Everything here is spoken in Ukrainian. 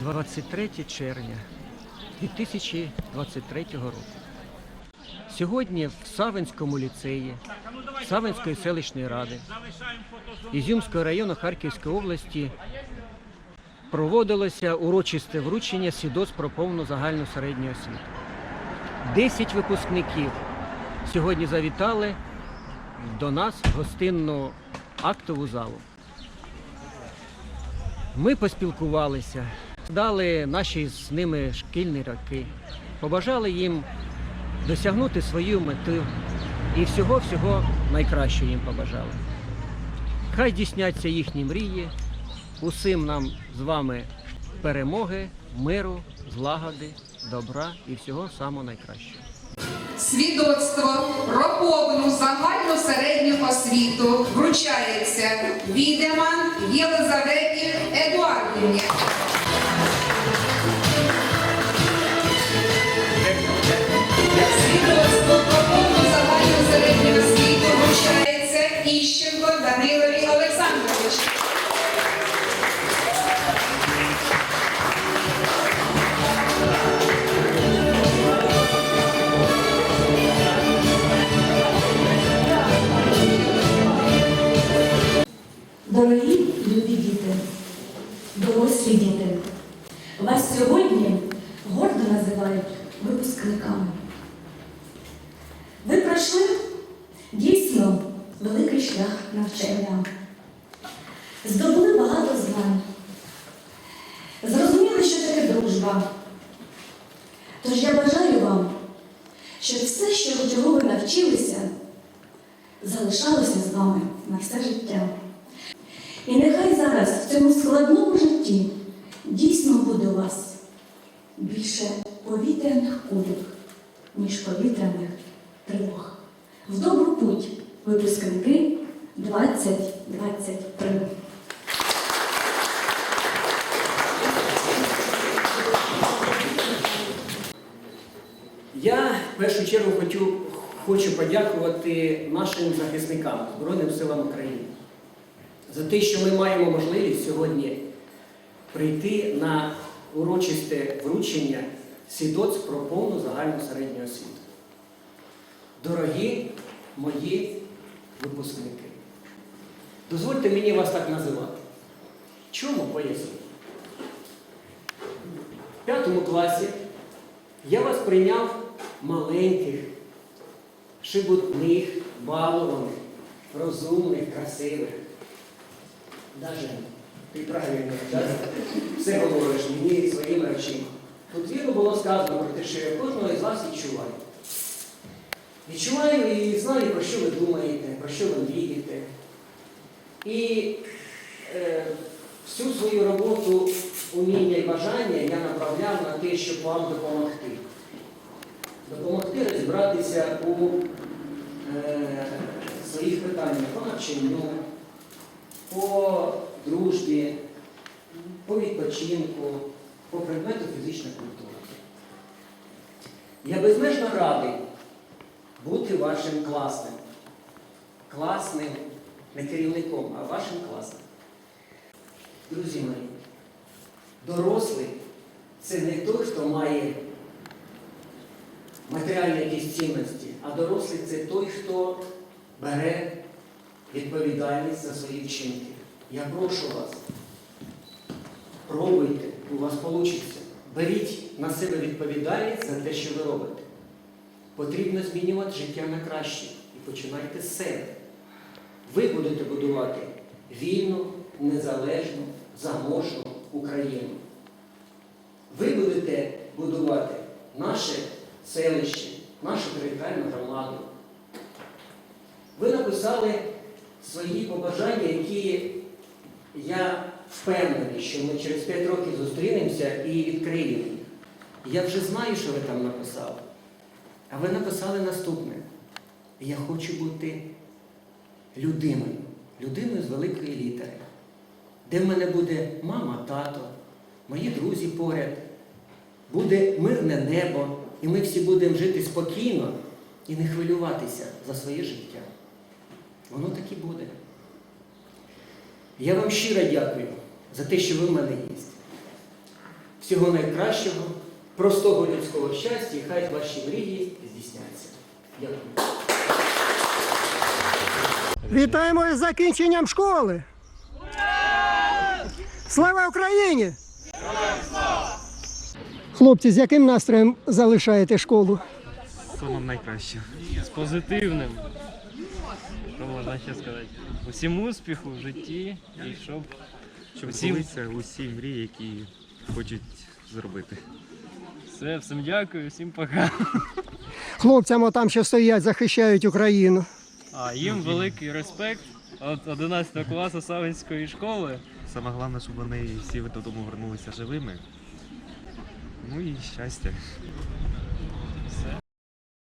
23 червня 2023 року. Сьогодні в Савинському ліцеї Савинської селищної ради Ізюмського району Харківської області проводилося урочисте вручення свідоцтв про повну загальну середню освіту. Десять випускників сьогодні завітали до нас в гостинну актову залу. Ми поспілкувалися, дали наші з ними шкільні роки, побажали їм досягнути свою мету і всього-всього найкращого їм побажали. Хай дійсняться їхні мрії, усім нам з вами перемоги, миру, злагоди, добра і всього самого найкращого. Свідоцтво про повну загальну середню освіту вручається Відеман Єлизаветі Дорогі любі діти, дорослі діти, вас сьогодні гордо називають випускниками. Ви пройшли дійсно великий шлях навчання, здобули багато знань, зрозуміли, що таке дружба. Тож я бажаю вам, щоб все, що чого ви навчилися, залишалося з вами на все життя. Зараз в цьому складному житті дійсно буде у вас більше повітряних кульок, ніж повітряних тривог. В добру путь випускники 2023. Я в першу чергу хочу, хочу подякувати нашим захисникам Збройним силам України за те, що ми маємо можливість сьогодні прийти на урочисте вручення свідоцтв про повну загальну середню освіту. Дорогі мої випускники, дозвольте мені вас так називати. Чому поясню? В п'ятому класі я вас прийняв маленьких, шибутних, балованих, розумних, красивих. Даже ти правильно да? все говориш мені своїми речима. Тут вірно було сказано про те, що я кожного із вас відчуваю. Відчуваю і знаю, про що ви думаєте, про що ви мрієте. І е, всю свою роботу, уміння і бажання я направляв на те, щоб вам допомогти. Допомогти розібратися у е, своїх питаннях по навчанню, по дружбі, по відпочинку, по предмету фізичної культури. Я безмежно радий бути вашим класним. Класним, не керівником, а вашим класним. Друзі мої, дорослий це не той, хто має матеріальні якісь цінності, а дорослий це той, хто бере відповідальність за свої вчинки. Я прошу вас, пробуйте, у вас вийде. Беріть на себе відповідальність за те, що ви робите. Потрібно змінювати життя на краще і починайте з себе. Ви будете будувати вільну, незалежну, заможну Україну. Ви будете будувати наше селище, нашу територіальну громаду. Ви написали свої побажання, які я впевнений, що ми через 5 років зустрінемося і відкриємо їх. Я вже знаю, що ви там написали. А ви написали наступне. Я хочу бути людиною, людиною з великої літери, де в мене буде мама, тато, мої друзі поряд, буде мирне небо, і ми всі будемо жити спокійно і не хвилюватися за своє життя. Воно так і буде. Я вам щиро дякую за те, що ви в мене є. всього найкращого, простого людського щастя, і хай ваші мрії здійсняться. Дякую. Вітаємо із закінченням школи. Слава Україні! Хлопці, з яким настроєм залишаєте школу? Самим найкращим. З позитивним. Що можна ще сказати? Усім успіху в житті і щоб, Щоб Усім- збулися усі мрії, які хочуть зробити. все, всім дякую, всім пока. Хлопцям отам, що стоять, захищають Україну. А їм великий респект від 11 класу Савинської школи. Саме головне, щоб вони всі додому вернулися живими. Ну і щастя.